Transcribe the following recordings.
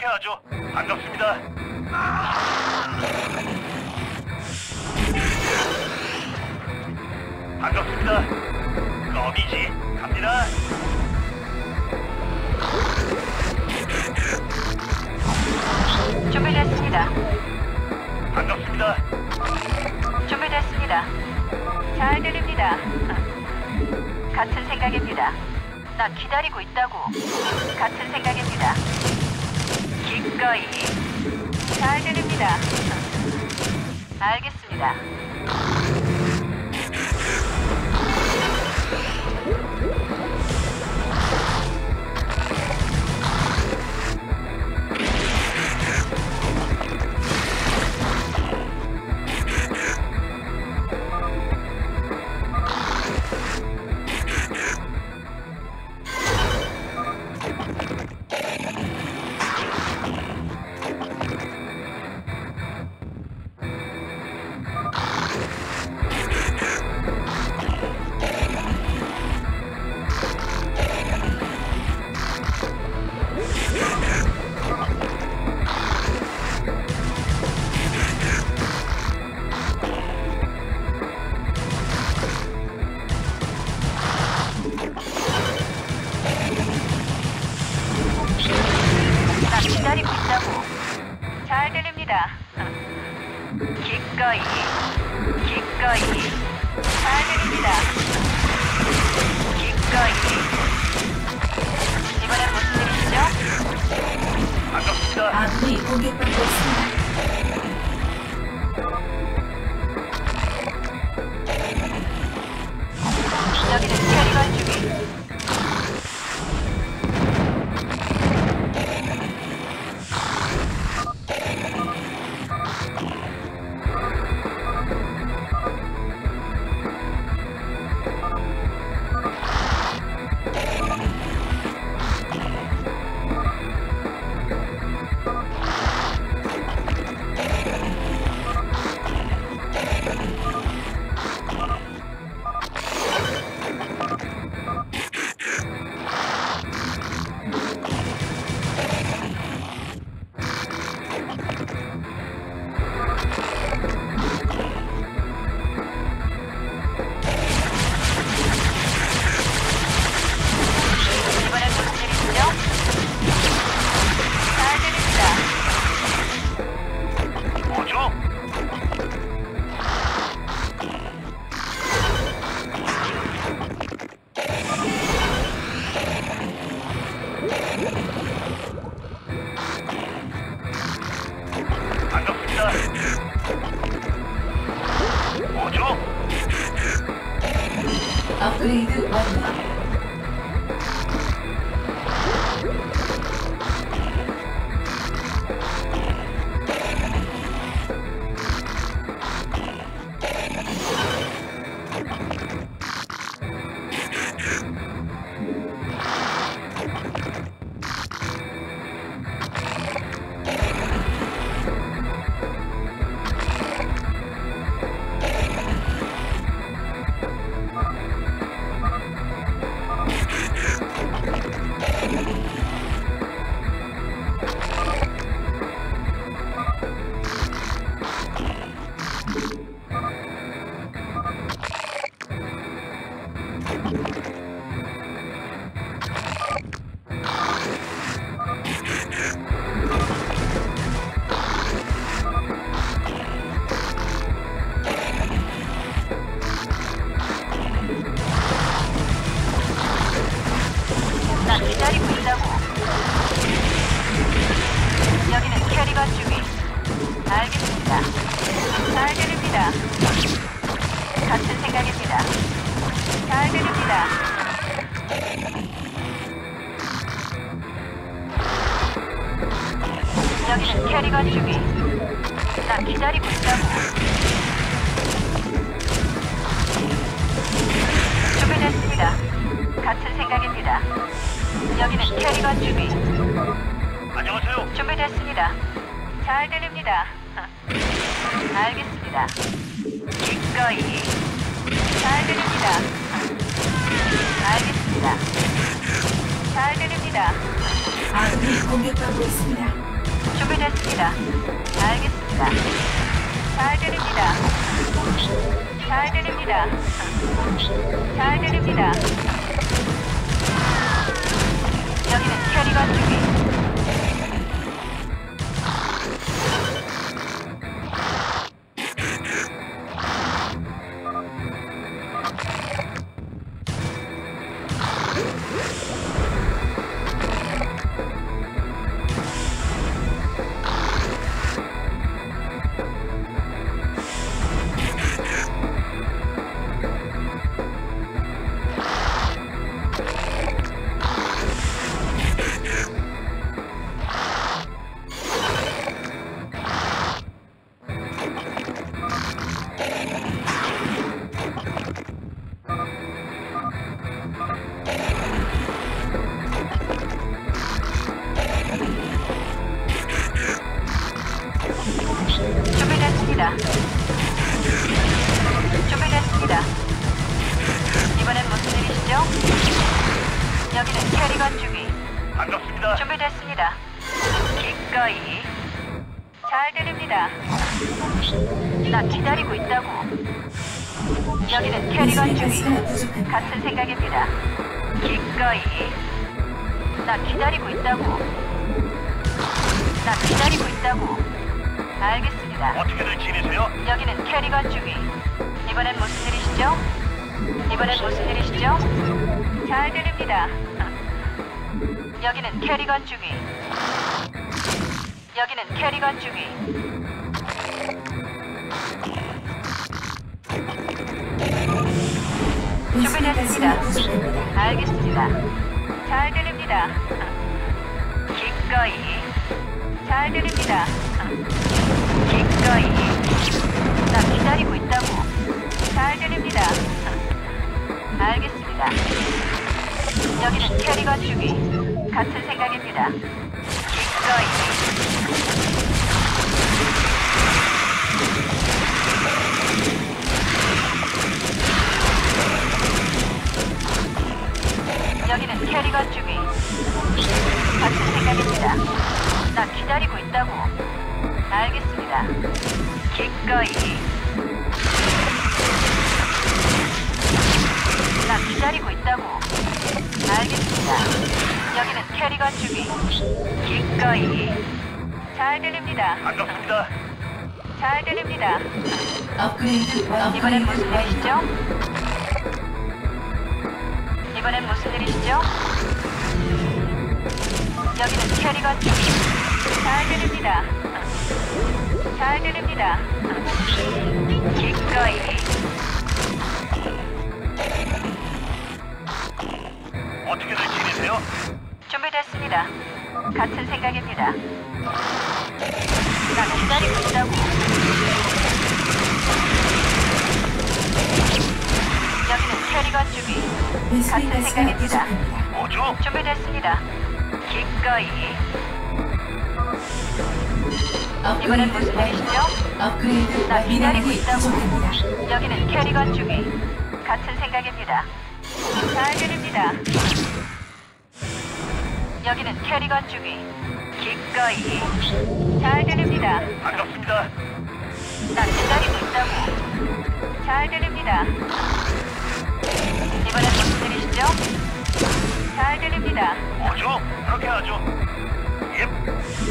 그렇게 하죠. 반갑습니다. 반갑습니다. 껌이지. 갑니다. 준비됐습니다. 반갑습니다. 준비됐습니다. 잘 들립니다. 같은 생각입니다. 나 기다리고 있다고. 같은 생각입니다. 기꺼이. 잘 들립니다. 알겠습니다. 기꺼이. 기꺼이. 잘 들립니다. 기꺼이. 이번엔 무슨 일이시죠? 반갑습니다. 아군이 공격받고 있습니다. 여기 업그레 같은 생각입니다. 잘 들립니다. 여기는 캐리건 주기. 나 기다리고 있다고. 준비됐습니다. 같은 생각입니다. 여기는 캐리건 주기. 안녕하세요. 준비됐습니다. 잘 들립니다. 알겠습니다. 기꺼이. 잘 들립니다. 알겠습니다. 잘 들립니다. 아군이 공격받고 있습니다. 준비됐습니다. 알겠습니다. 잘 들립니다. 잘 들립니다. 잘 들립니다. 여기는 캐리건 주기. 나 기다리고 있다고. 여기는 캐리건 부족합니다. 같은 생각입니다. 기꺼이. 나 기다리고 있다고. 나 기다리고 있다고. 알겠습니다. 어떻게들 지내세요? 여기는 캐리건 주기. 이번엔 무슨 일이시죠? 이번엔 무슨 일이시죠? 잘 들립니다. 여기는 캐리건 주기. 여기는 캐리건 주기. 준비됐습니다. 알겠습니다. 잘 들립니다. 기꺼이. 잘 들립니다. 기꺼이. 나 기다리고 있다고. 잘 들립니다. 알겠습니다. 여기는 캐리건 주기. 같은 생각입니다. 기다리고 있다고. 알겠습니다. 기꺼이. 나 기다리고 있다고. 알겠습니다. 여기는 캐리건 주기. 기꺼이. 잘 들립니다. 반갑습니다. 잘 들립니다. 업그레이드 완- 이번엔 업그레이드 무슨. 일이시죠? 이번엔 무슨 일이시죠? 여기는 캐리건 쪽. 잘 들립니다. 잘 들립니다. 기꺼이. 어떻게들 지내세요? 준비됐습니다. 같은 생각입니다. 나 기다리고 있다고. 여기는 캐리건. 베스핀 같은 생각입니다. 뭐죠? 준비됐습니다. 기꺼이. 이번엔 무슨. 일이시죠? 업그레이드 나. 기다리고 있다고. 부족합니다. 여기는 캐리건 주기. 같은 생각입니다. 잘 들립니다. 여기는 캐리건 주기. 기꺼이. 잘 들립니다. 반갑습니다. 나 기다리고 있다고. 잘 들립니다. 이번엔 무슨 일이시죠? 잘 들립니다. 뭐죠? 그렇게 하죠. 예.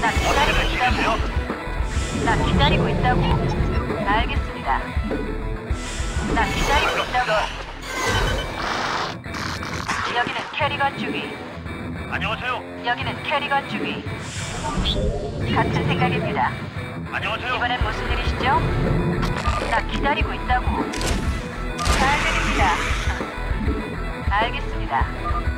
나 기다리고 있다고. 나 기다리고 있다고. 알겠습니다. 나 기다리고 있다고. 여기는 캐리건 주기. 안녕하세요. 여기는 캐리건 주기. 같은 생각입니다. 안녕하세요. 이번엔 무슨 일이시죠? 나 기다리고 있다고. 잘 들립니다. 알겠습니다.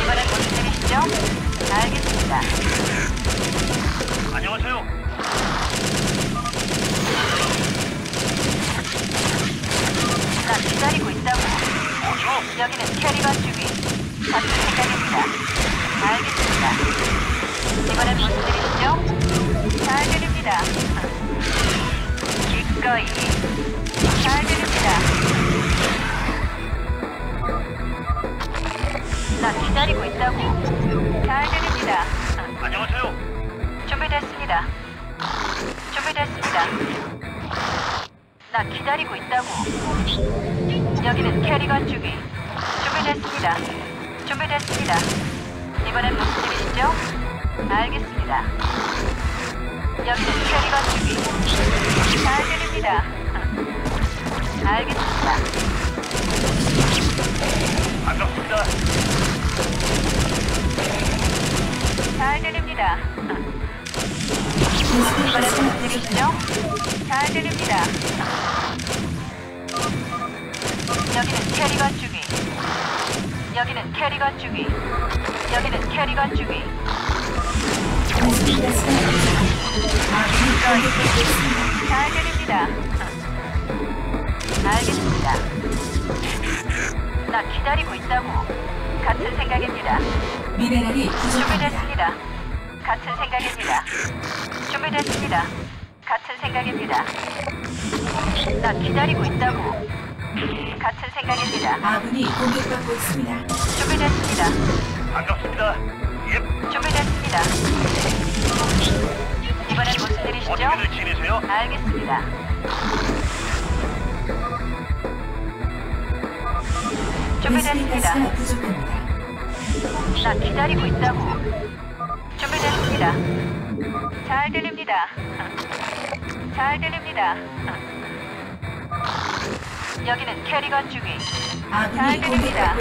이번엔 무슨 일이시죠? 알겠습니다. 안녕하세요. 나 기다리고 있다고. 뭐죠? 여기는 캐리건 주기. 같은 생각입니다. 알겠습니다. 이번엔 무슨 일이시죠? 잘 들립니다. 기꺼이. 잘 들립니다. 나 기다리고 있다고. 잘 들립니다. 안녕하세요. 준비됐습니다. 준비됐습니다. 나 기다리고 있다고. 여기는 캐리건 주기. 준비됐습니다. 준비됐습니다. 이번엔 무슨 일이시죠? 알겠습니다. 여기는 캐리건 주기. 잘 들립니다. 알겠습니다. 반갑습니다. 잘 들립니다. 가스가 일이시죠? 잘 들립니다. 여기는 캐리건 주기. 여기는 캐리건 주기. 여기는 캐리건 주기. 잘 들립니다. 알겠습니다. 나 기다리고 있다고. 같은 생각입니다. 미네랄이. 준비됐습니다. 같은 생각입니다. 준비됐습니다. 같은 생각입니다. 나 기다리고 있다고. 같은 생각입니다. 아군이 공격받고 있습니다. 준비됐습니다. 반갑습니다. 예. 준비됐습니다. 이번엔 무슨 일이시죠? 어디를 지내세요? 알겠습니다. 준비됐습니다. 나 기다리고 있다고. 준비됐습니다. 잘 들립니다. 잘 들립니다. 여기는 캐리건. 아군이 잘 들립니다.